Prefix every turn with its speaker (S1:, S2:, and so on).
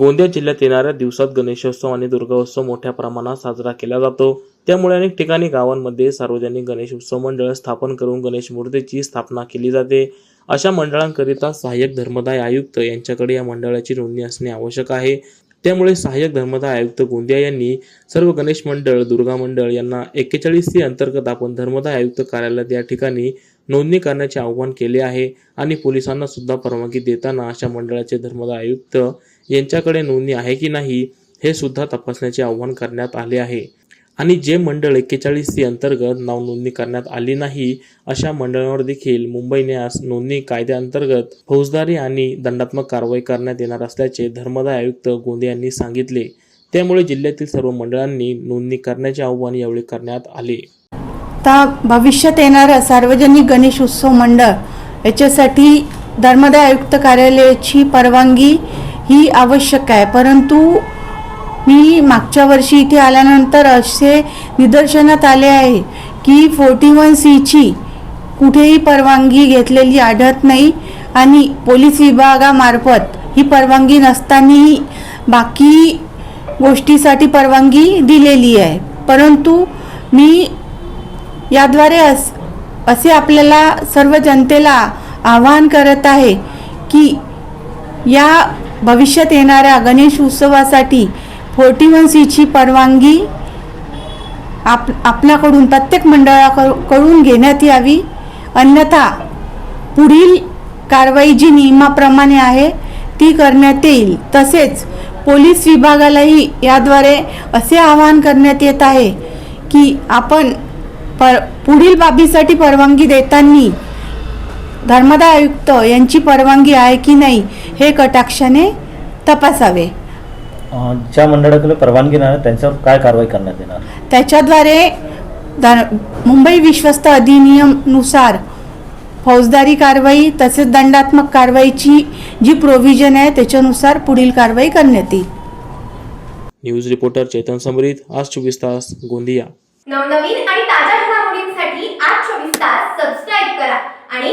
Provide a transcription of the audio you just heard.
S1: गोंदिया जिल्ह्यात येणाऱ्या दिवसात गणेशोत्सव आणि दुर्गोत्सव मोठ्या प्रमाणात साजरा केला जातो. त्यामुळे अनेक ठिकाणी गावांमध्ये सार्वजनिक गणेश उत्सव मंडळ स्थापन करून गणेश मूर्तीची स्थापना केली जाते. अशा मंडळांकरिता सहाय्यक धर्मदाय आयुक्त यांच्याकडे या मंडळाची नोंदणी असणे आवश्यक आहे. त्यामुळे सहाय्यक धर्मदाय आयुक्त गोंदिया यांनी सर्व गणेश मंडळ दुर्गा मंडळ यांना एक्केचाळीस सी अंतर्गत आपण धर्मदाय आयुक्त कार्यालयात या ठिकाणी नोंदणी करण्याचे आवाहन केले आहे आणि पोलिसांना सुद्धा परवानगी देताना अशा मंडळाचे धर्मदाय आयुक्त यांच्याकडे नोंदणी आहे की नाही हे सुद्धा तपासण्याचे आवाहन करण्यात आले आहे. आणि जे मंडळ एक्केचाळीस सी अंतर्गत नाव नोंदणी करण्यात आली नाही अशा मंडळांवर देखील मुंबई न्यास नोंदणी कायद्याअंतर्गत फौजदारी आणि दंडात्मक कारवाई करण्यात येणार असल्याचे धर्मदाय आयुक्त गोंदे यांनी सांगितले. त्यामुळे जिल्ह्यातील सर्व मंडळांनी नोंदणी करण्याचे आव्हान यावेळी करण्यात आले.
S2: आता भविष्यात येणाऱ्या सार्वजनिक गणेश उत्सव मंडळ याच्यासाठी धर्मदाय आयुक्त कार्यालयाची परवानगी ही आवश्यक आहे. परंतु मी मागच्या वर्षी इथे आल्यानंतर असे निदर्शनात आले आहे की फोर्टी वन सीची कुठेही परवानगी घेतलेली आढळत नाही आणि पोलीस विभागामार्फत ही परवानगी नसतानाही बाकी गोष्टीसाठी परवानगी दिलेली आहे. परंतु मी याद्वारे अस असे आपल्याला सर्व जनतेला आवाहन करत आहे की या भविष्यात येणाऱ्या गणेश उत्सवासाठी फोर्टी वन सीची परवानगी आप आपल्याकडून प्रत्येक मंडळाकडून घेण्यात यावी. अन्यथा पुढील कारवाई जी नियमाप्रमाणे आहे ती करण्यात येईल. तसेच पोलीस विभागालाही याद्वारे असे आवाहन करण्यात येत आहे की आपण पर पुढील बाबीसाठी परवानगी देताना धर्मदाय आयुक्त यांची परवानगी आहे की नाही हे कटाक्षाने तपासावे.
S3: ज्या मंडळाकडे परवानगी नाही त्यांच्यावर काय कारवाई करण्यात येणार?
S2: त्याच्याद्वारे दा- मुंबई विश्वस्त अधिनियमनुसार फौजदारी कारवाई तसेच दंडात्मक कारवाईची जी प्रोव्हिजन आहे त्याच्यानुसार पुढील कारवाई करण्यात येईल.
S1: न्यूज रिपोर्टर चेतन समरीत आज चोवीस तास गोंदिया.
S4: नवनवीन आणि ताज्या घडामोडींसाठी आज चोवीस तास सबस्क्राईब करा आणि